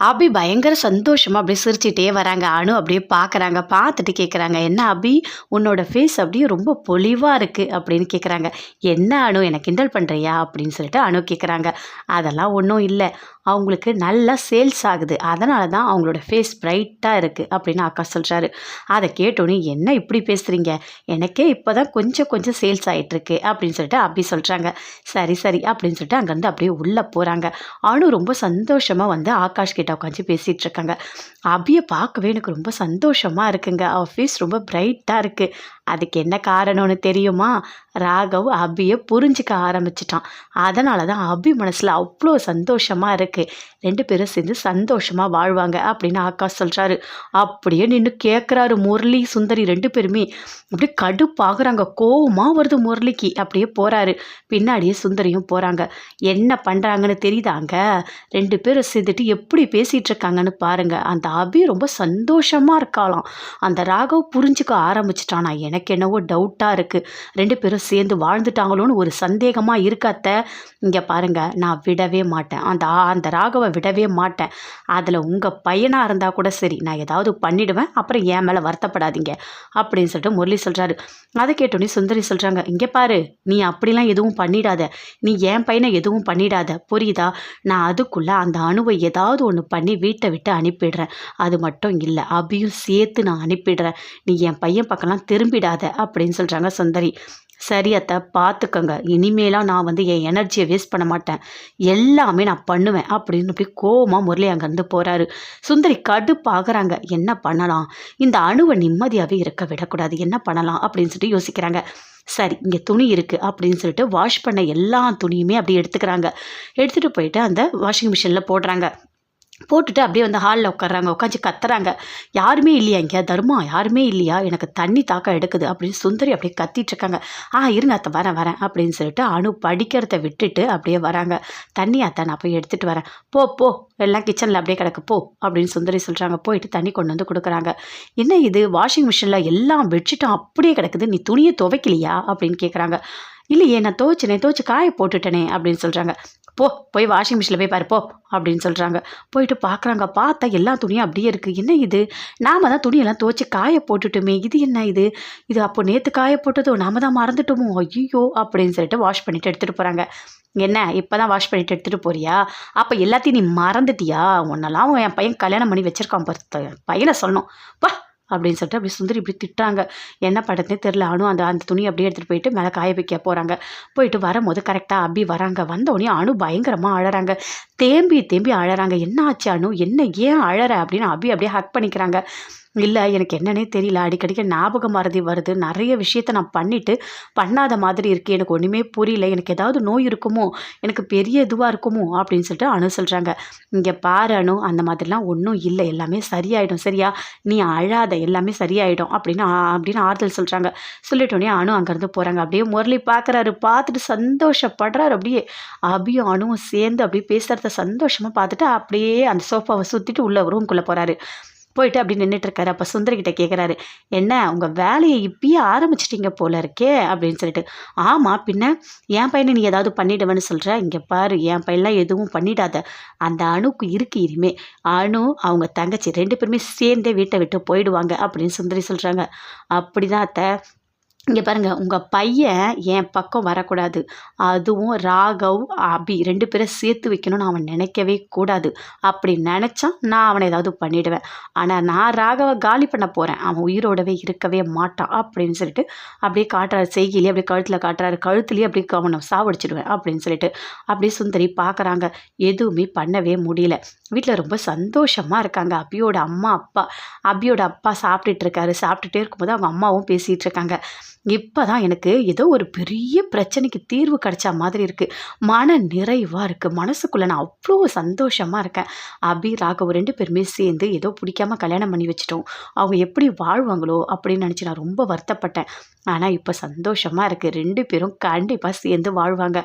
அபி பயங்கர சந்தோஷமாக அப்படியே சிரிச்சிட்டே வராங்க. அணு அப்படியே பார்க்குறாங்க பார்த்துட்டு கேட்குறாங்க என்ன அபி? உன்னோட ஃபேஸ் அப்படியே ரொம்ப பொலிவாக இருக்குது அப்படின்னு கேட்குறாங்க என்ன அணு என்னை கிண்டல் பண்ணுறியா அப்படின்னு சொல்லிட்டு அணு கேட்குறாங்க அதெல்லாம் ஒன்றும் இல்லை. அவங்களுக்கு நல்லா சேல்ஸ் ஆகுது. அதனால தான் அவங்களோட ஃபேஸ் பிரைட்டாக இருக்குது அப்படின்னு அக்கா சொல்கிறாரு அதை கேட்டோன்னே என்ன இப்படி பேசுகிறீங்க எனக்கே இப்போ தான் கொஞ்சம் கொஞ்சம் சேல்ஸ் ஆகிட்டுருக்கு அப்படின்னு சொல்லிட்டு அப்படி சொல்கிறாங்க சரி சரி அப்படின்னு சொல்லிட்டு அங்கேருந்து அப்படியே உள்ளே போகிறாங்க அனு ரொம்ப சந்தோஷமாக வந்து ஆகாஷ் கிட்ட உட்காந்து பேசிகிட்டு இருக்காங்க. அபியை பார்க்கவே எனக்கு ரொம்ப சந்தோஷமாக இருக்குங்க. அவள் ஃபேஸ் ரொம்ப பிரைட்டாக இருக்குது அதுக்கு என்ன காரணம்னு தெரியுமா? ராகவ் அபியை புரிஞ்சிக்க ஆரம்பிச்சிட்டான். அதனால தான் அபி மனசில் அவ்வளோ சந்தோஷமாக இருக்குது ரெண்டு பேரும் சேர்ந்து சந்தோஷமாக வாழ்வாங்க அப்படின்னு ஆகாஷ் சொல்கிறாரு அப்படியே நின்று கேட்குறாரு முரளி சுந்தரி ரெண்டு பேருமே. அப்படியே கடுப்பாகிறாங்க. கோவமாக வருது முரளிக்கு. அப்படியே போகிறாரு பின்னாடியே சுந்தரியும் போகிறாங்க என்ன பண்ணுறாங்கன்னு தெரியுதாங்க ரெண்டு பேரும் சேர்ந்துட்டு எப்படி பேசிகிட்டு இருக்காங்கன்னு பாருங்கள் அந்த அபி ரொம்ப சந்தோஷமாக இருக்காளாம். அந்த ராகவ் புரிஞ்சுக்க ஆரம்பிச்சிட்டானா எனக்கு எனக்கு என்னவோ டவுட்டாக இருக்குது ரெண்டு பேரும் சேர்ந்து வாழ்ந்துட்டாங்களோன்னு ஒரு சந்தேகமாக இருக்காத்த இங்கே பாருங்கள் நான் விடவே மாட்டேன். அந்த அந்த ராகவை விடவே மாட்டேன். அதில் உங்கள் பையனாக இருந்தால் கூட சரி நான் ஏதாவது பண்ணிடுவேன். அப்புறம் என் மேலே வருத்தப்படாதீங்க. அப்படின்னு சொல்லிட்டு முரளி சொல்கிறாரு அதை கேட்டோன்னே சுந்தரி சொல்கிறாங்க இங்கே பாரு நீ அப்படிலாம் எதுவும் பண்ணிடாத. நீ என் பையனை எதுவும் பண்ணிடாத. புரியுதா? நான் அதுக்குள்ளே அந்த அணுவை ஏதாவது ஒன்று பண்ணி வீட்டை விட்டு அனுப்பிடுறேன். அது மட்டும் இல்லை அபியும் சேர்த்து நான் அனுப்பிடுறேன். நீ என் பையன் பக்கம்லாம் திரும்பிடாத அப்படின்னு சொல்கிறாங்க சுந்தரி. சரி அத்தை பார்த்துக்கோங்க இனிமேலாம் நான் வந்து என் எனர்ஜியை வேஸ்ட் பண்ண மாட்டேன். எல்லாமே நான் பண்ணுவேன் அப்படின்னு போய் கோவமாக முரளி அங்கேருந்து போகிறாரு சுந்தரி கடுப்பாகிறாங்க என்ன பண்ணலாம்? இந்த அணுவை நிம்மதியாகவே இருக்க விடக்கூடாது. என்ன பண்ணலாம்? அப்படின்னு சொல்லிட்டு யோசிக்கிறாங்க. சரி இங்கே துணி இருக்குது அப்படின்னு சொல்லிட்டு வாஷ் பண்ண எல்லா துணியுமே அப்படியே எடுத்துக்கிறாங்க. எடுத்துகிட்டு போயிட்டு அந்த வாஷிங் மிஷினில் போடுறாங்க. போட்டுட்டு அப்படியே வந்து ஹாலில் உட்காறாங்க உட்காந்து கத்துறாங்க. யாருமே இல்லையா இங்கே? தர்மா யாருமே இல்லையா? எனக்கு தண்ணி தாக்கம் எடுக்குது அப்படின்னு சுந்தரி அப்படியே கத்திட்டு இருக்காங்க. ஆ இருங்க அத்தை வரேன் வரேன் அப்படின்னு சொல்லிட்டு அணு படிக்கிறத விட்டுட்டு அப்படியே வராங்க. தண்ணி அத்தை நான் போய் எடுத்துகிட்டு வரேன். போ போ எல்லாம் கிச்சனில் அப்படியே கிடக்கு போ அப்படின்னு சுந்தரி சொல்கிறாங்க போயிட்டு தண்ணி கொண்டு வந்து கொடுக்குறாங்க. என்ன இது? வாஷிங் மிஷினில் எல்லாம் பெட்ஷீட்டும் அப்படியே கிடக்குது. நீ துணியை துவைக்கலையா? அப்படின்னு கேட்குறாங்க இல்லையே நான் துவைச்சினேன் துவைச்சி காய போட்டுட்டேனே அப்படின்னு சொல்கிறாங்க போ போய் வாஷிங் மிஷினில் போய் பாரு போ அப்படின்னு சொல்கிறாங்க போயிட்டு பார்க்குறாங்க பார்த்தா எல்லா துணியும் அப்படியே இருக்குது என்ன இது? நாம் தான் துணியெல்லாம் துவைச்சி காய போட்டுட்டோமே. இது என்ன இது? இது அப்போ நேற்று காய போட்டதோ? நாம தான் மறந்துட்டோமோ? ஐயோ அப்படின்னு சொல்லிட்டு வாஷ் பண்ணிட்டு எடுத்துகிட்டு போகிறாங்க என்ன? இப்போ தான் வாஷ் பண்ணிட்டு எடுத்துகிட்டு போறியா? அப்போ எல்லாத்தையும் நீ மறந்துட்டியா? உன்னெல்லாம் என் பையன் கல்யாணம் பண்ணி வச்சிருக்கான் பாரு. பையனை சொல்லணும். வா அப்படின்னு சொல்லிட்டு அப்படி சுந்தரி இப்படி திட்டாங்க. என்ன படத்தே தெரில அணு அந்த அந்த துணி அப்படியே எடுத்துகிட்டு போயிட்டு மேலே காய வைக்க போகிறாங்க போயிட்டு வரும்போது கரெக்டாக அபி வராங்க. வந்தோடனே அனு பயங்கரமாக அழறாங்க. தேம்பி தேம்பி அழறாங்க. என்ன ஆச்சு அணு என்ன? ஏன் அழற? அப்படின்னு அபி அப்படியே ஹக் பண்ணிக்கிறாங்க. இல்லை எனக்கு என்னன்னே தெரியல. அடிக்கடிக்க ஞாபகம் மறதி வருது. நிறைய விஷயத்த நான் பண்ணிவிட்டு பண்ணாத மாதிரி இருக்குது எனக்கு ஒன்றுமே புரியல. எனக்கு ஏதாவது நோய் இருக்குமோ? எனக்கு பெரிய இதுவாக இருக்குமோ? அப்படின்னு சொல்லிட்டு அணு சொல்கிறாங்க இங்கே பாரு அனு அந்த மாதிரிலாம் ஒன்றும் இல்லை. எல்லாமே சரியாயிடும். சரியா? நீ அழாத. எல்லாமே சரியாயிடும். அப்படின்னு அப்படின்னு ஆறுதல் சொல்கிறாங்க சொல்லிட்டோன்னே அணு அங்கேருந்து போகிறாங்க அப்படியே முரளி பார்க்குறாரு பார்த்துட்டு சந்தோஷப்படுறாரு. அப்படியே அபியும் அணுவும் சேர்ந்து அப்படியே பேசுகிறத சந்தோஷமாக பார்த்துட்டு அப்படியே அந்த சோஃபாவை சுற்றிட்டு உள்ள ரூம்குள்ளே போகிறாரு போயிட்டு அப்படி நின்றுட்டு இருக்காரு அப்போ சுந்தரிக்கிட்ட கேட்குறாரு என்ன உங்கள் வேலையை இப்பயே ஆரம்பிச்சிட்டிங்க போல இருக்கே அப்படின்னு சொல்லிட்டு. ஆமாம் பின்ன என் பையனை நீ ஏதாவது பண்ணிடுவேன்னு சொல்கிற இங்கே பாரு என் பையன்லாம் எதுவும் பண்ணிடாத. அந்த அணுக்கு இருக்கு இனிமே. அணு அவங்க தங்கச்சி ரெண்டு பேருமே சேர்ந்தே வீட்டை விட்டு போயிடுவாங்க அப்படின்னு சுந்தரி சொல்கிறாங்க அப்படிதான் அத்தை. இங்கே பாருங்க உங்கள் பையன் என் பக்கம் வரக்கூடாது. அதுவும் ராகவ் அபி ரெண்டு பேரும் சேர்த்து வைக்கணும்னு அவன் நினைக்கவே கூடாது. அப்படி நினச்சான் நான் அவனை ஏதாவது பண்ணிடுவேன். ஆனால் நான் ராகவை காலி பண்ண போகிறேன் அவன் உயிரோடவே இருக்கவே மாட்டான் அப்படின்னு சொல்லிட்டு அப்படியே காட்டுறாரு செய்கிலே அப்படியே கழுத்தில் காட்டுறாரு கழுத்துலேயே அப்படியே அவனை சாவடிச்சிடுவேன் அப்படின்னு சொல்லிட்டு அப்படியே சுந்தரி பார்க்குறாங்க எதுவுமே பண்ணவே முடியல. வீட்டில் ரொம்ப சந்தோஷமாக இருக்காங்க. அபியோட அம்மா அப்பா அபியோட அப்பா சாப்பிட்டுட்டு இருக்காரு. சாப்பிட்டுட்டே இருக்கும்போது அவங்க அம்மாவும் பேசிகிட்டு இருக்காங்க. இப்போ தான் எனக்கு ஏதோ ஒரு பெரிய பிரச்சனைக்கு தீர்வு கிடைச்ச மாதிரி இருக்குது மன நிறைவாக இருக்குது மனசுக்குள்ளே நான் அவ்வளோ சந்தோஷமாக இருக்கேன். அபி ராகவ் ரெண்டு பேருமே சேர்ந்து ஏதோ பிடிக்காம கல்யாணம் பண்ணி வச்சிட்டோம். அவங்க எப்படி வாழ்வாங்களோ அப்படின்னு நினச்சி நான் ரொம்ப வருத்தப்பட்டேன். ஆனால் இப்போ சந்தோஷமாக இருக்குது ரெண்டு பேரும் கண்டிப்பாக சேர்ந்து வாழ்வாங்க.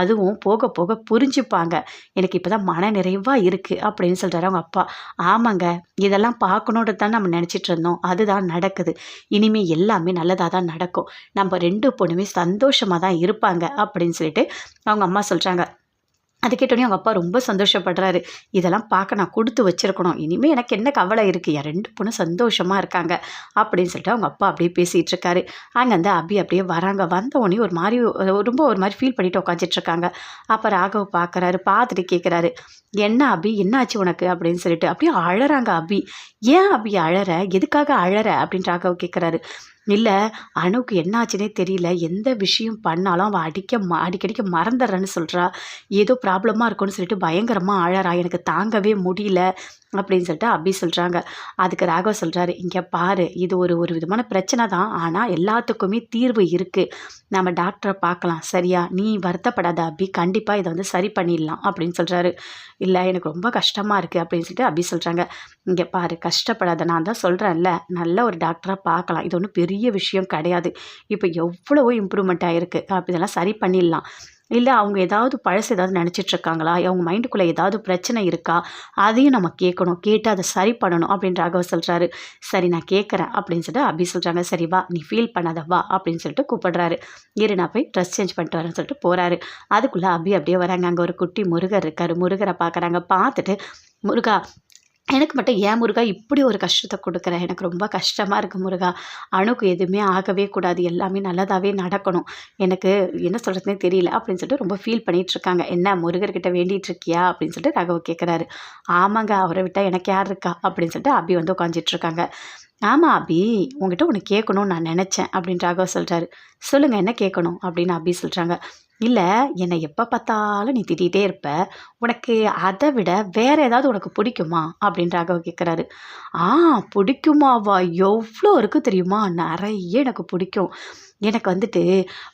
அதுவும் போக போக புரிஞ்சுப்பாங்க. எனக்கு இப்போ தான் மன நிறைவாக இருக்குது அப்படின்னு சொல்கிறாரு அவங்க அப்பா. ஆமாங்க. இதெல்லாம் பார்க்கணுன்றது தான் நம்ம நினச்சிட்டு இருந்தோம். அதுதான் நடக்குது. இனிமேல் எல்லாமே நல்லதாக தான் நடக்கும். நம்ம ரெண்டு பொண்ணுமே சந்தோஷமாக தான் இருப்பாங்க அப்படின்னு சொல்லிட்டு அவங்க அம்மா சொல்கிறாங்க அது கேட்டோடனே அவங்க அப்பா ரொம்ப சந்தோஷப்படுறாரு. இதெல்லாம் பார்க்க நான் கொடுத்து வச்சிருக்கணும். இனிமேல் எனக்கு என்ன கவலை இருக்குது என் ரெண்டு பொண்ணு சந்தோஷமாக இருக்காங்க அப்படின்னு சொல்லிட்டு அவங்க அப்பா அப்படியே பேசிகிட்டு இருக்காரு. அங்கே வந்து அபி அப்படியே வராங்க. வந்த உடனே ஒரு மாதிரி ரொம்ப ஒரு மாதிரி ஃபீல் பண்ணிட்டு உட்காந்துட்ருக்காங்க அப்போ ராகவ் பார்க்குறாரு பார்த்துட்டு கேட்குறாரு என்ன அபி? என்னாச்சு உனக்கு? அப்படின்னு சொல்லிட்டு அப்படியே அழறாங்க அபி. ஏன் அபி அழற? எதுக்காக அழற? அப்படின்னு ராகவ் கேட்குறாரு இல்லை அணுவுக்கு என்னாச்சுனே தெரியல. எந்த விஷயம் பண்ணாலும் அவள் அடிக்க ம அடிக்கடிக்க மறந்துடுறேன்னு சொல்கிறா ஏதோ ப்ராப்ளமாக இருக்கும்னு சொல்லிட்டு பயங்கரமாக அழறா எனக்கு தாங்கவே முடியல. அப்படின்னு சொல்லிட்டு அபி சொல்கிறாங்க அதுக்கு ராகவ் சொல்கிறாரு இங்கே பாரு இது ஒரு ஒரு விதமான பிரச்சனை தான். ஆனால் எல்லாத்துக்குமே தீர்வு இருக்குது நம்ம டாக்டரை பார்க்கலாம். சரியா? நீ வருத்தப்படாத அபி. கண்டிப்பாக இதை வந்து சரி பண்ணிடலாம். அப்படின்னு சொல்கிறாரு இல்லை எனக்கு ரொம்ப கஷ்டமாக இருக்குது அப்படின்னு சொல்லிட்டு அபி சொல்கிறாங்க இங்கே பாரு கஷ்டப்படாத. நான் தான் சொல்கிறேன்ல நல்ல ஒரு டாக்டராக பார்க்கலாம். இது ஒன்றும் பெரிய விஷயம் கிடையாது. இப்போ எவ்வளவோ இம்ப்ரூவ்மெண்ட் ஆகிருக்கு அப்போ இதெல்லாம் சரி பண்ணிடலாம். இல்லை அவங்க ஏதாவது பழசு ஏதாவது நினச்சிட்ருக்காங்களா அவங்க மைண்டுக்குள்ளே ஏதாவது பிரச்சனை இருக்கா? அதையும் நம்ம கேட்கணும். கேட்டு அதை சரி பண்ணணும் அப்படின்னு ராகவ சொல்கிறாரு சரி நான் கேட்குறேன் அப்படின்னு சொல்லிட்டு அபி சொல்கிறாங்க சரி வா. நீ ஃபீல் பண்ணாத வா அப்படின்னு சொல்லிட்டு கூப்பிடுறாரு. இரு நான் போய் ட்ரெஸ் சேஞ்ச் பண்ணிட்டு வரேன்னு சொல்லிட்டு போகிறாரு அதுக்குள்ளே அபி அப்படியே வராங்க. அங்கே ஒரு குட்டி முருகர் இருக்கார். முருகரை பார்க்குறாங்க பார்த்துட்டு முருகா எனக்கு மட்டும் ஏன் முருகா இப்படி ஒரு கஷ்டத்தை கொடுக்குற? எனக்கு ரொம்ப கஷ்டமாக இருக்குது முருகா. அணுக்கு எதுவுமே ஆகவே கூடாது. எல்லாமே நல்லதாகவே நடக்கணும். எனக்கு என்ன சொல்கிறதுனே தெரியல அப்படின்னு சொல்லிட்டு ரொம்ப ஃபீல் பண்ணிகிட்ருக்காங்க என்ன முருகர்கிட்ட வேண்டிட்டு இருக்கியா? அப்படின்னு சொல்லிட்டு ராகவ் கேட்குறாரு ஆமாங்க அவரை விட்டால் எனக்கு யார் இருக்கா? அப்படின்னு சொல்லிட்டு அபி வந்து உட்காந்துட்ருக்காங்க ஆமாம் அபி உங்ககிட்ட ஒன்று கேட்கணும்னு நான் நினச்சேன் அப்படின்னு ராகவ் சொல்கிறாரு சொல்லுங்கள் என்ன கேட்கணும்? அப்படின்னு அபி சொல்கிறாங்க இல்லை என்னை எப்போ பார்த்தாலும் நீ திட்டிகிட்டே இருப்ப. உனக்கு அதை விட வேறு ஏதாவது உனக்கு பிடிக்குமா? அப்படின்னு ராகவ் கேட்குறாரு. ஆ பிடிக்குமாவா? எவ்வளோ இருக்குது தெரியுமா? நிறைய எனக்கு பிடிக்கும். எனக்கு வந்துட்டு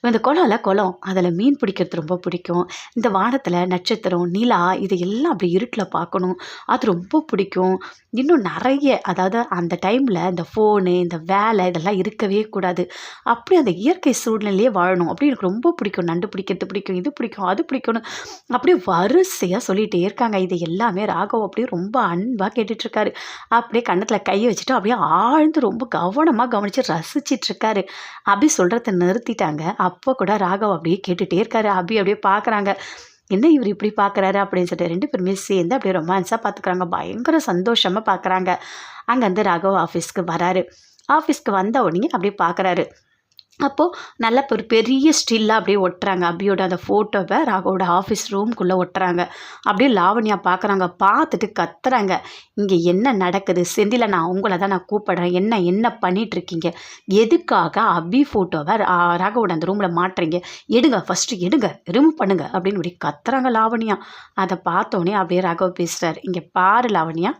இந்த குளம்ல குளம் அதில் மீன் பிடிக்கிறது ரொம்ப பிடிக்கும். இந்த வானத்தில் நட்சத்திரம் நிலா இது எல்லாம் அப்படி இருட்டில் பார்க்கணும். அது ரொம்ப பிடிக்கும். இன்னும் நிறைய அதாவது அந்த டைமில் இந்த ஃபோனு இந்த வேலை இதெல்லாம் இருக்கவே கூடாது. அப்படி அந்த இயற்கை சூழ்நிலையே வாழணும். அப்படி எனக்கு ரொம்ப பிடிக்கும். நண்டு பிடிக்கிறது பிடிக்கும் இது பிடிக்கும் அது பிடிக்கும்னு அப்படியே வரிசையாக சொல்லிகிட்டே இருக்காங்க. இது எல்லாமே ராகவ் அப்படியே ரொம்ப அன்பாக கேட்டுட்ருக்காரு. அப்படியே கன்னத்தில் கையை வச்சுட்டு அப்படியே ஆழ்ந்து ரொம்ப கவனமாக கவனித்து ரசிச்சிட்ருக்காரு. அப்படி சொல்கிற சொல்கிறத நிறுத்திட்டாங்க. அப்போ கூட ராகவ் அப்படியே கேட்டுகிட்டே இருக்காரு. அபி அப்படியே பார்க்குறாங்க என்ன இவர் இப்படி பார்க்குறாரு அப்படின்னு சொல்லிட்டு ரெண்டு பேருமே சேர்ந்து அப்படியே ரொமான்ஸாக பார்த்துக்குறாங்க பயங்கர சந்தோஷமாக பார்க்குறாங்க அங்கேருந்து ராகவ் ஆஃபீஸ்க்கு வராரு. ஆஃபீஸ்க்கு வந்த உடனே அப்படியே பார்க்குறாரு அப்போது நல்ல ஒரு பெரிய ஸ்டில்லாக அப்படியே ஒட்டுறாங்க. அபியோட அந்த ஃபோட்டோவை ராகவோட ஆஃபீஸ் ரூம்குள்ளே ஒட்டுறாங்க. அப்படியே லாவண்யா பார்க்குறாங்க பார்த்துட்டு கத்துறாங்க. இங்கே என்ன நடக்குது? செந்தில நான் உங்களை தான் நான் கூப்பிடுறேன். என்ன என்ன பண்ணிகிட்ருக்கீங்க எதுக்காக அபி ஃபோட்டோவை ராகவோட அந்த ரூமில் மாட்டுறீங்க? எடுங்க ஃபஸ்ட்டு எடுங்க ரிமூவ் பண்ணுங்க அப்படின்னு இப்படி கத்துறாங்க லாவண்யா. அதை பார்த்தோன்னே அப்படியே ராகவ் பேசுகிறார் இங்கே பாரு லாவண்யா.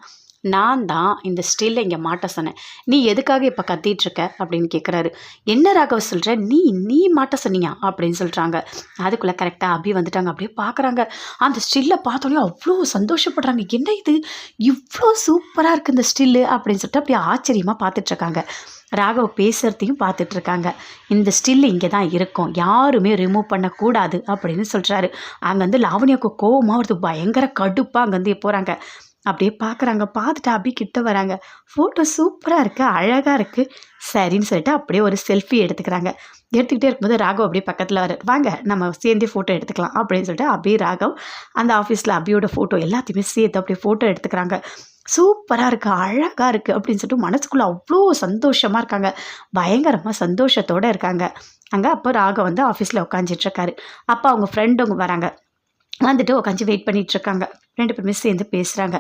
நான் தான் இந்த ஸ்டில்லை இங்கே மாட்ட சொன்னேன். நீ எதுக்காக இப்போ கத்திட்டு இருக்க அப்படின்னு கேட்குறாரு என்ன ராகவ சொல்கிற நீ நீ மாட்ட சொன்னியா? அப்படின்னு சொல்கிறாங்க அதுக்குள்ளே கரெக்டாக அபி வந்துட்டாங்க. அப்படியே பார்க்குறாங்க அந்த ஸ்டில்லை பார்த்தோன்னே அவ்வளோ சந்தோஷப்படுறாங்க. என்ன இது? இவ்வளோ சூப்பராக இருக்குது இந்த ஸ்டில்லு அப்படின்னு சொல்லிட்டு அப்படியே ஆச்சரியமாக பார்த்துட்ருக்காங்க. ராகவ் பேசுகிறதையும் பார்த்துட்ருக்காங்க. இந்த ஸ்டில் இங்கே தான் இருக்கும். யாருமே ரிமூவ் பண்ணக்கூடாது அப்படின்னு சொல்கிறாரு அங்கேருந்து லாவணியாவுக்கு கோவமாக வருது. பயங்கர கடுப்பாக அங்கேருந்து போகிறாங்க அப்படியே பார்க்குறாங்க பார்த்துட்டு அபி கிட்ட வராங்க. ஃபோட்டோ சூப்பராக இருக்குது அழகாக இருக்குது சரின்னு சொல்லிட்டு அப்படியே ஒரு செல்ஃபி எடுத்துக்கிறாங்க. எடுத்துக்கிட்டே இருக்கும்போது ராகவ் அப்படியே பக்கத்தில் வர வாங்க நம்ம சேர்ந்தே ஃபோட்டோ எடுத்துக்கலாம் அப்படின்னு சொல்லிட்டு அப்படியே ராகவ் அந்த ஆஃபீஸில் அபியோட ஃபோட்டோ எல்லாத்தையுமே சேர்த்து அப்படியே ஃபோட்டோ எடுத்துக்கிறாங்க. சூப்பராக இருக்குது அழகாக இருக்குது அப்படின்னு சொல்லிட்டு மனசுக்குள்ளே அவ்வளோ சந்தோஷமாக இருக்காங்க. பயங்கரமாக சந்தோஷத்தோடு இருக்காங்க. அங்கே அப்போ ராகவ் வந்து ஆஃபீஸில் உட்காந்துட்ருக்காரு அப்போ அவங்க ஃப்ரெண்டுங்க வராங்க. வந்துட்டு உட்காந்து வெயிட் பண்ணிகிட்ருக்காங்க ரெண்டு பேருமே சேர்ந்து பேசுகிறாங்க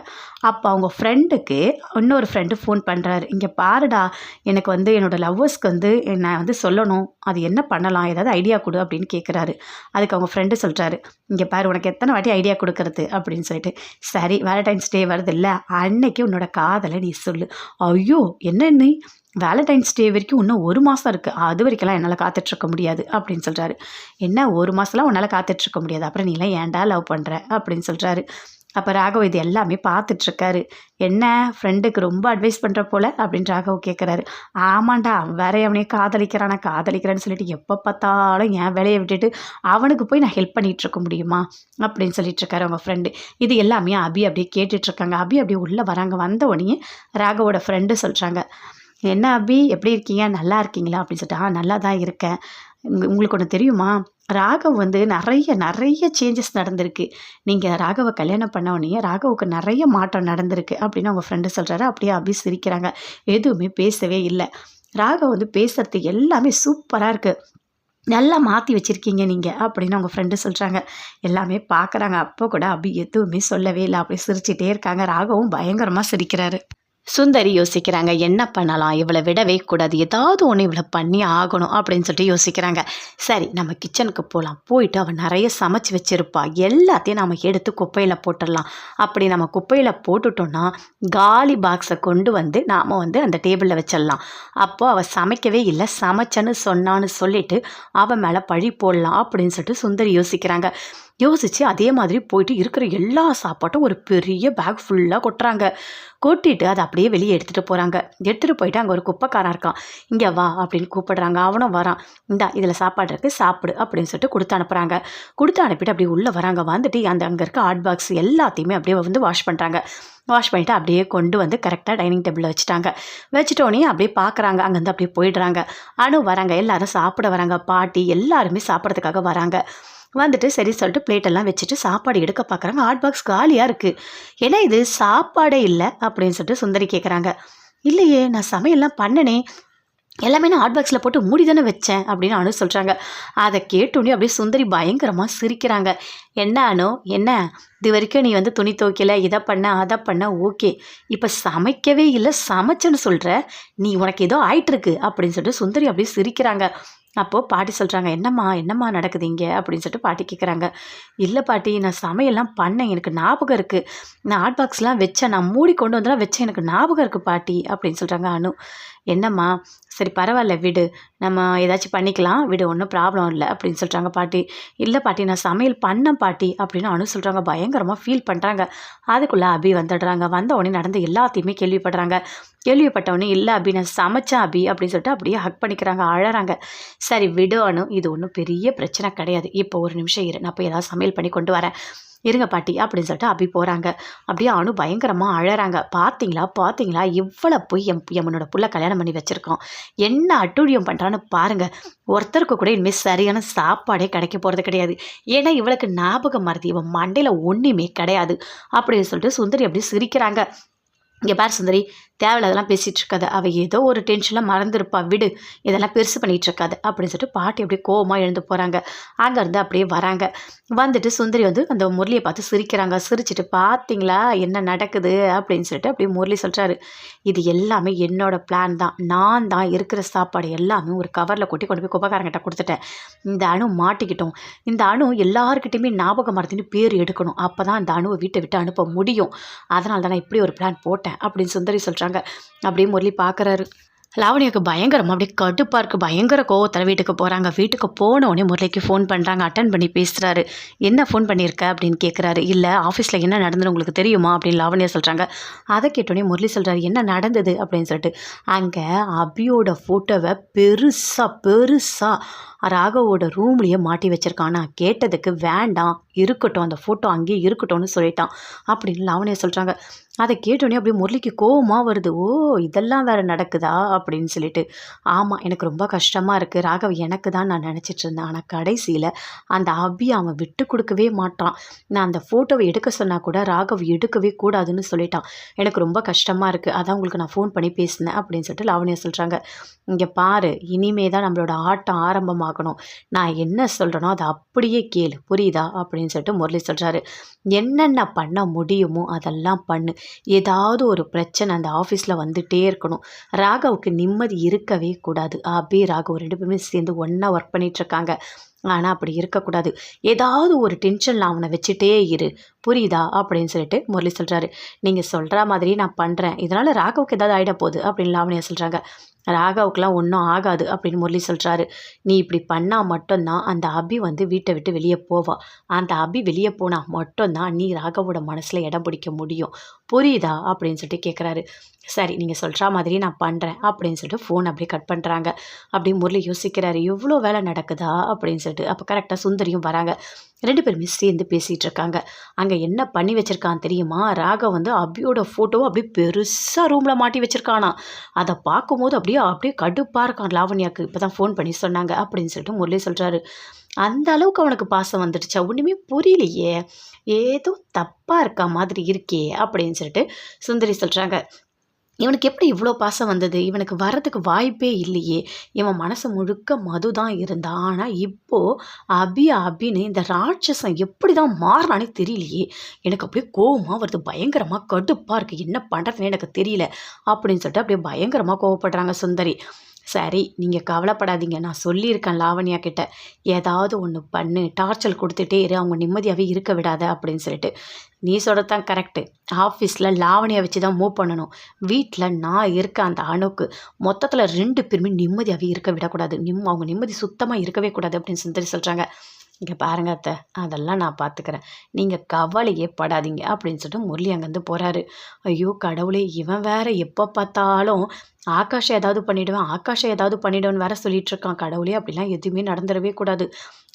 அப்போ அவங்க ஃப்ரெண்டுக்கு இன்னொரு ஃப்ரெண்டு ஃபோன் பண்ணுறாரு இங்கே பாருடா எனக்கு வந்து என்னோடய லவ்வர்ஸ்க்கு வந்து நான் வந்து சொல்லணும். அது என்ன பண்ணலாம்? ஏதாவது ஐடியா கொடு அப்படின்னு கேட்குறாரு அதுக்கு அவங்க ஃப்ரெண்டு சொல்கிறாரு இங்கே பாரு உனக்கு எத்தனை வாட்டி ஐடியா கொடுக்கறது? அப்படின்னு சொல்லிட்டு சரி வேலண்டைன்ஸ் டே வருது இல்லை. அன்னைக்கு உன்னோட காதலை நீ சொல்லு. ஐயோ என்ன நீ? வேலண்டைன்ஸ் டே வரைக்கும் இன்னும் ஒரு மாதம் இருக்குது அது வரைக்கும்லாம் என்னால் காத்துட்ருக்க முடியாது அப்படின்னு சொல்கிறாரு என்ன ஒரு மாதம்லாம் உன்னால் காத்துட்ருக்க முடியாது. அப்புறம் நீலாம் ஏன்டா லவ் பண்ணுற அப்படின்னு சொல்கிறாரு அப்போ ராகவ் இது எல்லாமே பார்த்துட்ருக்காரு. என்ன ஃப்ரெண்டுக்கு ரொம்ப அட்வைஸ் பண்ணுற போல? அப்படின்னு ராகவ் கேட்குறாரு ஆமாண்டா அவன் வேற அவனையே காதலிக்கிறானா. காதலிக்கிறேன்னு சொல்லிட்டு எப்போ பார்த்தாலும் என் வேலையை விட்டுட்டு அவனுக்கு போய் நான் ஹெல்ப் பண்ணிகிட்டு இருக்க முடியுமா? அப்படின்னு சொல்லிட்டு இருக்காரு அவங்க ஃப்ரெண்டு இது எல்லாமே அபி அப்படியே கேட்டுட்ருக்காங்க. அபி அப்படியே உள்ளே வராங்க. வந்த உடனே ராகவோட ஃப்ரெண்டு சொல்கிறாங்க என்ன அபி எப்படி இருக்கீங்க? நல்லா இருக்கீங்களா? அப்படின்னு சொல்லிட்டு ஆ நல்லா தான் இருக்கேன். உங்களுக்கு ஒன்று தெரியுமா? ராகவ் வந்து நிறைய நிறைய சேஞ்சஸ் நடந்திருக்கு. நீங்கள் ராகவை கல்யாணம் பண்ண ராகவுக்கு நிறைய மாற்றம் நடந்திருக்கு அப்படின்னு அவங்க ஃப்ரெண்டு சொல்கிறாரு அப்படியே அபி சிரிக்கிறாங்க எதுவுமே பேசவே இல்லை. ராகவ் வந்து பேசுறது எல்லாமே சூப்பராக இருக்குது நல்லா மாற்றி வச்சுருக்கீங்க நீங்கள் அப்படின்னு அவங்க ஃப்ரெண்டு சொல்கிறாங்க எல்லாமே பார்க்குறாங்க அப்போ கூட அப்படி எதுவுமே சொல்லவே இல்லை. அப்படி சிரிச்சிட்டே இருக்காங்க. ராகவும் பயங்கரமாக சிரிக்கிறாரு. சுந்தரி யோசிக்கிறாங்க என்ன பண்ணலாம்? இவளை விடவே கூடாது. ஏதாவது ஒன்று இவளை பண்ணி ஆகணும் அப்படின்னு சொல்லிட்டு யோசிக்கிறாங்க. சரி நம்ம கிச்சனுக்கு போகலாம் போயிட்டு அவள் நிறைய சமைச்சு வச்சுருப்பா. எல்லாத்தையும் நம்ம எடுத்து குப்பையில் போட்டுடலாம். அப்படி நம்ம குப்பையில் போட்டுட்டோம்னா காலி பாக்ஸை கொண்டு வந்து நாம் வந்து அந்த டேபிளில் வச்சிடலாம். அப்போது அவள் சமைக்கவே இல்லை. சமைச்சேன்னு சொன்னான்னு சொல்லிட்டு அவன் மேலே பழி போடலாம் அப்படின்னு சொல்லிட்டு சுந்தரி யோசிக்கிறாங்க. யோசித்து அதே மாதிரி போயிட்டு இருக்கிற எல்லா சாப்பாட்டும் ஒரு பெரிய பேக் ஃபுல்லாக கொட்டுறாங்க. கொட்டிட்டு அதை அப்படியே வெளியே எடுத்துகிட்டு போகிறாங்க எடுத்துகிட்டு போயிட்டு அங்கே ஒரு குப்பைக்காரன் இருக்கான். இங்கே வா அப்படின்னு கூப்பிடுறாங்க. அவனும் வரான். இந்தா இதில் சாப்பாடு இருக்குது சாப்பிடு அப்படின்னு சொல்லிட்டு கொடுத்து அனுப்புகிறாங்க கொடுத்து அனுப்பிட்டு அப்படியே உள்ளே வராங்க. வந்துட்டு அந்த அங்கே இருக்க ஹாட் பாக்ஸ் எல்லாத்தையுமே அப்படியே வந்து வாஷ் பண்ணுறாங்க வாஷ் பண்ணிவிட்டு அப்படியே கொண்டு வந்து கரெக்டாக டைனிங் டேபிளில் வச்சுட்டாங்க. வச்சுட்டோன்னே அப்படியே பார்க்குறாங்க அங்கேருந்து அப்படியே போயிடுறாங்க. அணு வராங்க. எல்லாரும் சாப்பிட வராங்க. பாட்டி எல்லாருமே சாப்பிட்றதுக்காக வராங்க. வந்துட்டு சரி சொல்லிட்டு பிளேட்டெல்லாம் வச்சுட்டு சாப்பாடு எடுக்க பார்க்குறாங்க. ஹாட் பாக்ஸ் காலியாக இருக்குது ஏன்னா இது சாப்பாடே இல்லை அப்படின்னு சொல்லிட்டு சுந்தரி கேட்குறாங்க இல்லையே நான் சமையல்லாம் பண்ணனே. எல்லாமே நான் ஹாட் பாக்ஸில் போட்டு மூடி தானே வச்சேன் அப்படின்னு அனு சொல்கிறாங்க அதை கேட்டோன்னே அப்படியே சுந்தரி பயங்கரமாக சிரிக்கிறாங்க. என்ன அனு என்ன? இது வரைக்கும் நீ வந்து துணி துவைக்கல இதை பண்ண அதை பண்ண ஓகே. இப்போ சமைக்கவே இல்லை சமைச்சேன்னு சொல்கிற நீ உனக்கு ஏதோ ஆயிட்டுருக்கு அப்படின்னு சொல்லிட்டு சுந்தரி அப்படியே சிரிக்கிறாங்க. அப்போது பாட்டி சொல்கிறாங்க என்னம்மா என்னம்மா நடக்குது இங்கே? அப்படின்னு சொல்லிட்டு பாட்டி கேட்குறாங்க இல்லை பாட்டி நான் சமையல்லாம் பண்ணேன் எனக்கு ஞாபகம் இருக்குது நான் ஹாட் பாக்ஸ்லாம் வச்சேன் நான் மூடி கொண்டு வந்தெல்லாம் வச்சேன் எனக்கு ஞாபகம் இருக்குது பாட்டி அப்படின்னு சொல்கிறாங்க அனு. என்னம்மா சரி பரவாயில்ல விடு. நம்ம ஏதாச்சும் பண்ணிக்கலாம். விடு ஒன்றும் ப்ராப்ளம் இல்லை அப்படின்னு சொல்கிறாங்க பாட்டி. இல்லை பாட்டி நான் சமையல் பண்ணேன் பாட்டி அப்படின்னு அனு சொல்கிறாங்க பயங்கரமாக ஃபீல் பண்ணுறாங்க அதுக்குள்ளே அபி வந்துடுறாங்க. வந்த உடனே நடந்த எல்லாத்தையுமே கேள்விப்படுறாங்க. கேள்விப்பட்டவொடனே இல்லை அபி நான் சமைச்சேன் அபி அப்படின்னு சொல்லிட்டு அப்படியே ஹக் பண்ணிக்கிறாங்க அழறாங்க. சரி விடு அனு. இது ஒன்றும் பெரிய பிரச்சனை கிடையாது. இப்போ ஒரு நிமிஷம் இரு. நான் போய் ஏதாவது சமையல் பண்ணி கொண்டு வரேன். இருங்க பாட்டி அப்படின்னு சொல்லிட்டு அப்படி போகிறாங்க அப்படியே அணு பயங்கரமாக அழறாங்க. பார்த்தீங்களா பார்த்தீங்களா இவ்வளோ போய் என் எம்மனோட புள்ள கல்யாணம் பண்ணி வச்சுருக்கோம் என்ன அட்டூழியம் பண்ணுறான்னு பாருங்கள் ஒருத்தருக்கு கூட இனிமேல் சரியான சாப்பாடே கிடைக்க போகிறது கிடையாது. ஏன்னா இவளுக்கு ஞாபகம் மறதி இவன் மண்டையில் ஒன்றுமே கிடையாது. அப்படின்னு சொல்லிட்டு சுந்தரி அப்படி சிரிக்கிறாங்க. இங்கே பார் சுந்தரி தேவையில்லாதெல்லாம் பேசிகிட்டு இருக்காது அவள் ஏதோ ஒரு டென்ஷனில் மறந்துருப்பா. விடு இதெல்லாம் பெருசு பண்ணிகிட்டு இருக்காது அப்படின்னு சொல்லிட்டு பாட்டி அப்படியே கோவமாக எழுந்து போகிறாங்க அங்கேருந்து அப்படியே வராங்க. வந்துட்டு சுந்தரி வந்து அந்த முரளியை பார்த்து சிரிக்கிறாங்க. சிரிச்சிட்டு பார்த்தீங்களா என்ன நடக்குது? அப்படின்னு சொல்லிட்டு அப்படியே முரளி சொல்கிறாரு இது எல்லாமே என்னோட பிளான் தான். நான் தான் இருக்கிற சாப்பாடு எல்லாமே ஒரு கவரில் கொட்டி கொண்டு போய் குப்பக்காரங்கிட்ட கொடுத்துட்டேன். இந்த அணு மாட்டிக்கிட்டோம். இந்த அணு எல்லாருக்கிட்டையுமே ஞாபகம் மறந்துன்னு பேர் எடுக்கணும். அப்போ தான் இந்த அணுவை வீட்டை விட்டு அனுப்ப முடியும். அதனால தான் நான் இப்படி ஒரு பிளான் போட்டேன். அப்படின்னு சுந்தரி சொல்கிறாங்க அப்படியே முரளி பார்க்குறாரு லாவணியாக்கு பயங்கரமாக அப்படியே கடுப்பாக இருக்குது பயங்கர கோவத்தில் வீட்டுக்கு போகிறாங்க வீட்டுக்கு போன உடனே முரளிக்கு ஃபோன் பண்ணுறாங்க அட்டன் பண்ணி பேசுகிறாரு என்ன ஃபோன் பண்ணியிருக்க அப்படின்னு கேட்குறாரு இல்லை ஆஃபீஸில் என்ன நடந்தது உங்களுக்கு தெரியுமா? அப்படின்னு லாவணியா சொல்கிறாங்க அதை கேட்டோடனே முரளி சொல்கிறாரு என்ன நடந்தது? அப்படின்னு சொல்லிட்டு அங்கே அபியோட ஃபோட்டோவை பெருசாக பெருசாக ராகவோட ரூம்லேயே மாட்டி வச்சிருக்கான். நான் கேட்டதுக்கு வேண்டாம். இருக்கட்டும். அந்த ஃபோட்டோ அங்கேயே இருக்கட்டும்னு சொல்லிட்டான். அப்படின்னு லாவணியா சொல்கிறாங்க அதை கேட்டோடனே அப்படியே முரளிக்கு கோவமாக வருது. ஓ இதெல்லாம் வேறு நடக்குதா? அப்படின்னு சொல்லிட்டு. ஆமாம் எனக்கு ரொம்ப கஷ்டமாக இருக்குது ராகவ் எனக்கு தான் நான் நினச்சிட்டு இருந்தேன். ஆனால் கடைசியில் அந்த அபி அவன் விட்டு கொடுக்கவே மாட்டான். நான் அந்த ஃபோட்டோவை எடுக்க சொன்னால் கூட ராகவ் எடுக்கவே கூடாதுன்னு சொல்லிட்டான். எனக்கு ரொம்ப கஷ்டமாக இருக்குது அதான் உங்களுக்கு நான் ஃபோன் பண்ணி பேசினேன். அப்படின்னு சொல்லிட்டு லாவணியா சொல்கிறாங்க இங்கே பாரு இனிமே தான் நம்மளோட ஆட்டம் ஆரம்பமாகணும். நான் என்ன சொல்கிறேனோ அதை அப்படியே கேளு. புரியுதா? அப்படின்னு சொல்லிட்டு முரளி சொல்கிறாரு என்னென்ன பண்ண முடியுமோ அதெல்லாம் பண்ணு. ஏதாவது ஒரு பிரச்சனை அந்த ஆஃபீஸில் வந்துகிட்டே இருக்கணும். ராகவுக்கு நிம்மதி இருக்கவே கூடாது. அபி ராகவ் ரெண்டு பேருமே சேர்ந்து ஒன்றா ஒர்க் பண்ணிகிட்ருக்காங்க ஆனால் அப்படி இருக்கக்கூடாது. ஏதாவது ஒரு டென்ஷனில் அவனை வச்சுட்டே இரு. புரியுதா? அப்படின்னு சொல்லிட்டு முரளி சொல்கிறாரு நீங்கள் சொல்கிற மாதிரி நான் பண்ணுறேன் இதனால் ராகவுக்கு ஏதாவது ஆகிட போகுது அப்படின்னு லாவணியா சொல்கிறாங்க ராகாவுக்கெலாம் ஒன்றும் ஆகாது அப்படின்னு முரளி சொல்கிறாரு நீ இப்படி பண்ணால் மட்டும்தான் அந்த அபி வந்து வீட்டை விட்டு வெளியே போவா. அந்த அபி வெளியே போனால் மட்டும்தான் நீ ராகவோட மனசில் இடம் பிடிக்க முடியும். புரியுதா? அப்படின்னு சொல்லிட்டு கேட்குறாரு சரி நீங்கள் சொல்கிற மாதிரி நான் பண்ணுறேன் அப்படின்னு சொல்லிட்டு ஃபோன் அப்படியே கட் பண்ணுறாங்க அப்படியே முரளி யோசிக்கிறாரு இவ்வளோ வேலை நடக்குதா? அப்படின்னு சொல்லிட்டு. அப்போ கரெக்டாக சுந்தரியும் வராங்க. ரெண்டு பேருமே சேர்ந்து பேசிகிட்டு இருக்காங்க. அங்கே என்ன பண்ணி வச்சுருக்கான் தெரியுமா? ராகவ் வந்து அபியோட ஃபோட்டோவை அப்படியே பெருசாக ரூமில் மாட்டி வச்சிருக்கானா? அதை பார்க்கும்போது அப்படியே அப்படியே கடுப்பாக இருக்கான் லாவண்யாவுக்கு இப்போ தான் ஃபோன் பண்ணி சொன்னாங்க அப்படின்னு சொல்லிட்டு முரளி சொல்கிறாரு அந்த அளவுக்கு அவனுக்கு பாசம் வந்துடுச்சா? ஒன்றுமே புரியலையே. ஏதோ தப்பாக இருக்க மாதிரி இருக்கே அப்படின்னு சொல்லிட்டு சுந்தரி சொல்கிறாங்க இவனுக்கு எப்படி இவ்வளோ பாசம் வந்தது? இவனுக்கு வரதுக்கு வாய்ப்பே இல்லையே. இவன் மனசு முழுக்க மது தான் இருந்தான் ஆனால் இப்போது அபி அபின்னு இந்த ராட்சசம் எப்படி தான் மாறினானே தெரியலையே. எனக்கு அப்படியே கோவமாக வருது. பயங்கரமாக கடுப்பாக இருக்குது என்ன பண்ணுறதுன்னு எனக்கு தெரியல. அப்படின்னு சொல்லிட்டு அப்படியே பயங்கரமாக கோவப்படுறாங்க சுந்தரி. சரி நீங்கள் கவலைப்படாதீங்க. நான் சொல்லியிருக்கேன் லாவண்யா கிட்ட. ஏதாவது ஒன்று பண்ணு. டார்ச்சல் கொடுத்துட்டே இரு. அவங்க நிம்மதியாகவே இருக்க விடாத அப்படின்னு சொல்லிட்டு. நீ சொல்கிறது தான் கரெக்டு ஆஃபீஸில் லாவணியை வச்சு தான் மூவ் பண்ணணும். வீட்டில் நான் இருக்கேன் அந்த அணுக்கு. மொத்தத்தில் ரெண்டு பேருமே நிம்மதியாகவே இருக்க விடக்கூடாது. நிம் அவங்க நிம்மதி சுத்தமாக இருக்கவே கூடாது அப்படின்னு சுந்தரி சொல்கிறாங்க இங்கே பாருங்க அத்தை அதெல்லாம் நான் பார்த்துக்கிறேன் நீங்கள் கவலையே படாதீங்க அப்படின்னு சொல்லிட்டு முரளி அங்கேருந்து போகிறாரு ஐயோ கடவுளே இவன் வேற எப்போ பார்த்தாலும் ஆகாஷை ஏதாவது பண்ணிவிடுவேன் ஆகாஷை ஏதாவது பண்ணிவிடுவேன் வேற சொல்லிட்டு இருக்கான். கடவுளே அப்படிலாம் எதுவுமே நடந்துடவே கூடாது.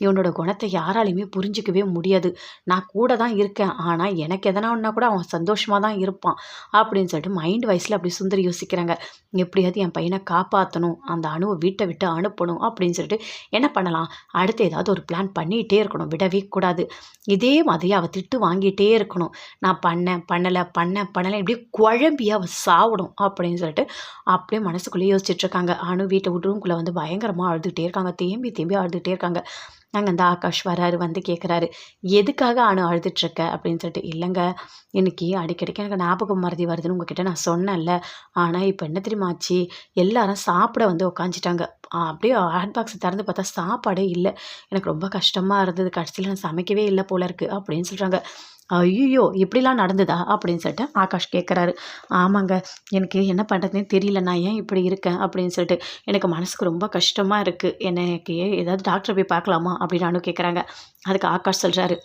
இவனோட குணத்தை யாராலையுமே புரிஞ்சிக்கவே முடியாது. நான் கூட தான் இருக்கேன். ஆனால் எனக்கு எதனா ஒன்றா கூட அவன் சந்தோஷமாக தான் இருப்பான் அப்படின்னு சொல்லிட்டு மைண்ட் வைஸில் அப்படி சுந்தரி யோசிக்கிறாங்க. எப்படியாவது என் பையனை காப்பாற்றணும் அந்த அணுவை வீட்டை விட்டு அனுப்பணும் அப்படின்னு சொல்லிட்டு என்ன பண்ணலாம்? அடுத்து ஏதாவது ஒரு பிளான் பண்ணிகிட்டே இருக்கணும். விடவே கூடாது. இதே மாதிரி அவள் திட்டு வாங்கிட்டே இருக்கணும். நான் பண்ணேன் பண்ணலை பண்ணேன் பண்ணலை இப்படியே குழம்பி அவள் சாவணும் அப்படின்னு சொல்லிட்டு அப்படியே மனசுக்குள்ளேயே யோசிச்சுட்ருக்காங்க அணு வீட்டை ரூம்குள்ளே வந்து பயங்கரமாக அழுதுகிட்டே இருக்காங்க. தேம்பி தேம்பி அழுதுகிட்டே இருக்காங்க. அங்கே அந்த ஆகாஷ் வராரு வந்து கேட்குறாரு எதுக்காக அணு அழுதுட்ருக்க? அப்படின்னு சொல்லிட்டு இல்லைங்க இன்னைக்கு அடிக்கடிக்கு எனக்கு ஞாபகம் மறதி வருதுன்னு உங்ககிட்ட நான் சொன்னேன்ல. ஆனால் இப்போ என்ன தெரியுமாச்சு எல்லாரும் சாப்பிட வந்து உட்காந்துட்டாங்க அப்படியே ஹேண்ட் பாக்ஸை திறந்து பார்த்தா சாப்பாடே இல்லை. எனக்கு ரொம்ப கஷ்டமாக இருந்தது. கடைசியில் நான் சமைக்கவே இல்லை போல இருக்குது அப்படின்னு சொல்கிறாங்க ஐயோ இப்படிலாம் நடந்ததா? அப்படின்னு சொல்லிட்டு ஆகாஷ் கேட்குறாரு ஆமாங்க எனக்கு என்ன பண்ணுறதுனே தெரியல நான் ஏன் இப்படி இருக்கேன்? அப்படின்னு சொல்லிட்டு எனக்கு மனசுக்கு ரொம்ப கஷ்டமாக இருக்குது எனக்கு ஏதாவது டாக்டரை போய் பார்க்கலாமா? அப்படின்னு நானும் கேட்குறாங்க அதுக்கு ஆகாஷ் சொல்கிறாரு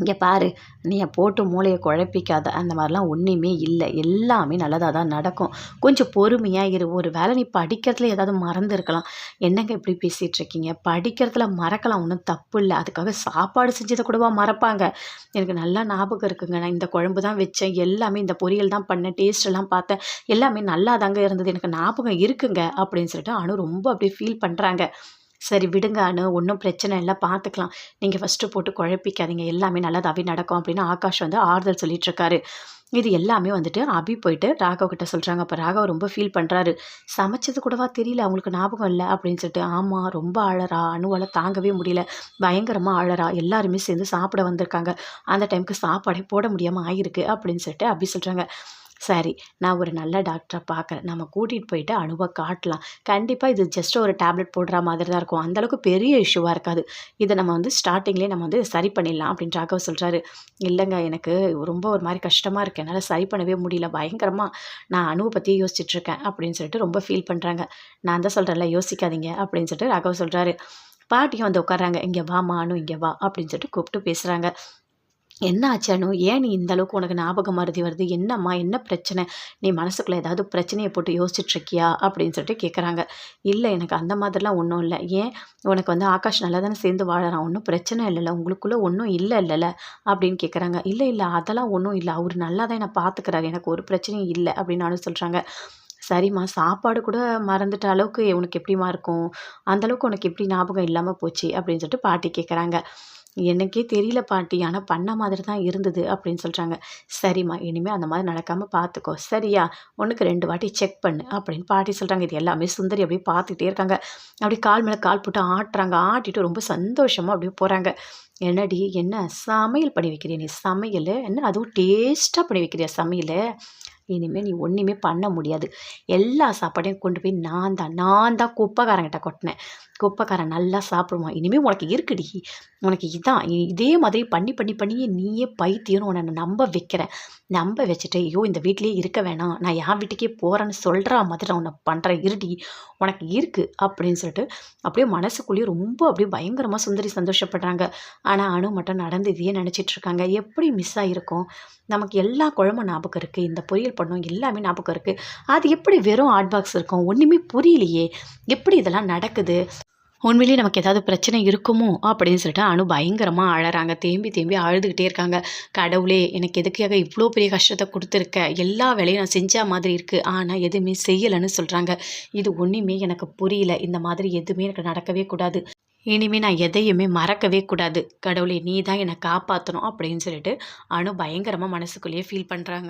இங்கே பாரு நீ போட்டு மூளையை குழப்பிக்காத அந்த மாதிரிலாம் ஒன்றுமே இல்லை. எல்லாமே நல்லதாக தான் நடக்கும். கொஞ்சம் பொறுமையாக இரு. ஒரு வேலை நீ படிக்கிறதுல ஏதாவது மறந்துருக்கலாம் என்னங்க இப்படி பேசிகிட்ருக்கீங்க படிக்கிறதுல மறக்கலாம். ஒன்றும் தப்பு இல்லை. அதுக்காக சாப்பாடு செஞ்சதை கூடவா மறப்பாங்க? எனக்கு நல்லா ஞாபகம் இருக்குங்க. நான் இந்த குழம்பு தான் வச்சேன். எல்லாமே இந்த பொரியல் தான் பண்ணேன். டேஸ்ட்டெல்லாம் பார்த்தேன். எல்லாமே நல்லா தாங்க இருந்தது. எனக்கு ஞாபகம் இருக்குங்க. அப்படின்னு சொல்லிட்டு அனு ரொம்ப அப்படியே ஃபீல் பண்ணுறாங்க சரி விடுங்க அனு ஒன்றும் பிரச்சனை இல்லை பார்த்துக்கலாம் நீங்கள் ஃபஸ்ட்டு போட்டு குழப்பிக்காதீங்க. எல்லாமே நல்லதாகவே நடக்கும் அப்படின்னு ஆகாஷ் வந்து ஆறுதல் சொல்லிகிட்ருக்காரு இது எல்லாமே வந்துட்டு அபி போயிட்டு ராகவ் கிட்ட சொல்கிறாங்க அப்போ ராகவ் ரொம்ப ஃபீல் பண்ணுறாரு சமைச்சது கூடவா தெரியல அவங்களுக்கு ஞாபகம் இல்லை அப்படின்னு சொல்லிட்டு ஆமாம் ரொம்ப அழறா அணுவால் தாங்கவே முடியல. பயங்கரமாக அழறா எல்லாருமே சேர்ந்து சாப்பிட வந்திருக்காங்க. அந்த டைமுக்கு சாப்பாடே போட முடியாமல் ஆகிருக்கு அப்படின்னு சொல்லிட்டு அபி சொல்கிறாங்க சரி நான் ஒரு நல்ல டாக்டரை பார்க்குறேன். நம்ம கூட்டிகிட்டு போயிட்டு அணுவை காட்டலாம். கண்டிப்பாக இது ஜஸ்ட் ஒரு டேப்லெட் போடுற மாதிரி தான் இருக்கும் அந்தளவுக்கு பெரிய இஷ்யூவாக இருக்காது. இதை நம்ம வந்து ஸ்டார்டிங்லேயே நம்ம வந்து சரி பண்ணிடலாம் அப்படின்னு ராகவ் சொல்கிறாரு இல்லைங்க எனக்கு ரொம்ப ஒரு மாதிரி கஷ்டமாக இருக்குது என்னால் சரி பண்ணவே முடியல. பயங்கரமாக நான் அணுவை பற்றியே யோசிச்சுட்ருக்கேன் அப்படின்னு சொல்லிட்டு ரொம்ப ஃபீல் பண்ணுறாங்க நான் தான் சொல்கிறேன்ல யோசிக்காதீங்க அப்படின்னு சொல்லிட்டு ராகவ் சொல்கிறாரு பாட்டியும் வந்து உட்காராங்க இங்கே வா மானு இங்கே வா அப்படின்னு சொல்லிட்டு கூப்பிட்டு பேசுகிறாங்க என்ன அனு ஏன் நீ இந்த அளவுக்கு உனக்கு ஞாபகம் மருதி வருது? என்னம்மா? என்ன பிரச்சனை? நீ மனசுக்குள்ளே ஏதாவது பிரச்சனையை போட்டு யோசிச்சுட்ருக்கியா அப்படின்னு சொல்லிட்டு கேட்குறாங்க இல்லை எனக்கு அந்த மாதிரிலாம் ஒன்றும் இல்லை. ஏன்? உனக்கு வந்து ஆகாஷ் நல்லா தானே சேர்ந்து வாழறான். ஒன்றும் பிரச்சனை இல்லைல்ல உங்களுக்குள்ளே ஒன்றும் இல்லை இல்லைல்ல அப்படின்னு கேட்குறாங்க இல்லை இல்லை. அதெல்லாம் ஒன்றும் இல்லை. அவர் நல்லா தான் என்னை பார்த்துக்கிறாரு எனக்கு ஒரு பிரச்சனையும் இல்லை அப்படின்னு நானும் சொல்கிறாங்க சரிம்மா. சாப்பாடு கூட மறந்துட்ட அளவுக்கு உனக்கு எப்படிமா இருக்கும்? அந்தளவுக்கு உனக்கு எப்படி ஞாபகம் இல்லாமல் போச்சு? அப்படின்னு சொல்லிட்டு பாட்டி கேட்குறாங்க எனக்கே தெரியல பாட்டி. ஆனால் பண்ண மாதிரி தான் இருந்தது அப்படின்னு சொல்கிறாங்க சரிம்மா இனிமேல் அந்த மாதிரி நடக்காமல் பார்த்துக்கோ சரியா? ஒன்றுக்கு ரெண்டு வாட்டி செக் பண்ணு அப்படின்னு பாட்டி சொல்கிறாங்க இது எல்லாமே சுந்தரி அப்படியே பார்த்துக்கிட்டே இருக்காங்க. அப்படியே கால் மேலே கால் போட்டு ஆட்டுறாங்க. ஆட்டிட்டு ரொம்ப சந்தோஷமாக அப்படியே போகிறாங்க என்னடி என்ன சமையல் பண்ணி வைக்கிறிய நீ? சமையல்? என்ன அதுவும் டேஸ்ட்டாக பண்ணி வைக்கிறியா சமையல்? இனிமேல் நீ ஒன்றுமே பண்ண முடியாது. எல்லா சாப்பாடையும் கொண்டு போய் நான் தான் நான் தான் குப்பைக்காரங்கிட்ட கொட்டினேன். குப்பைக்காரன் நல்லா சாப்பிடுவான் இனிமேல் உனக்கு இருக்குடி. உனக்கு இதான் இதே மாதிரி பண்ணி பண்ணி பண்ணியே நீயே பைத்தியம்னு உன்னை நம்ப வைக்கிறேன். நம்ப வச்சுட்டு ஐயோ இந்த வீட்லேயே இருக்க வேணாம். நான் என் வீட்டுக்கே போகிறேன்னு சொல்கிற மாதிரி நான் உன்னை பண்ணுறேன் இருடி உனக்கு இருக்குது அப்படின்னு சொல்லிட்டு அப்படியே மனசுக்குள்ளேயே ரொம்ப அப்படியே பயங்கரமாக சுந்தரி சந்தோஷப்படுறாங்க. ஆனால் அணு மட்டும் நடந்து இதையே நினச்சிட்ருக்காங்க எப்படி மிஸ் ஆகிருக்கும் நமக்கு எல்லா குழம்பும் ஞாபகம் இருக்குது இந்த பொரியல் பண்ணோம் எல்லாமே ஞாபகம் இருக்குது அது எப்படி வெறும் ஹாட் பாக்ஸ் இருக்கும்? ஒன்றுமே புரியலையே. எப்படி இதெல்லாம் நடக்குது? உண்மையிலேயே நமக்கு ஏதாவது பிரச்சனை இருக்குமோ அப்படின்னு சொல்லிட்டு அனு பயங்கரமாக அழறாங்க. தேம்பி தேம்பி அழுதுகிட்டே இருக்காங்க. கடவுளே எனக்கு எதுக்காக இவ்வளோ பெரிய கஷ்டத்தை கொடுத்துருக்க? எல்லா வேலையும் நான் செஞ்ச மாதிரி இருக்குது ஆனால் எதுவுமே செய்யலைன்னு சொல்கிறாங்க இது ஒன்றுமே எனக்கு புரியல. இந்த மாதிரி எதுவுமே எனக்கு நடக்கவே கூடாது. இனிமேல் நான் எதையுமே மறக்கவே கூடாது. கடவுளே நீ தான் என்னை காப்பாற்றணும் அப்படின்னு சொல்லிட்டு அனு பயங்கரமாக மனசுக்குள்ளேயே ஃபீல் பண்ணுறாங்க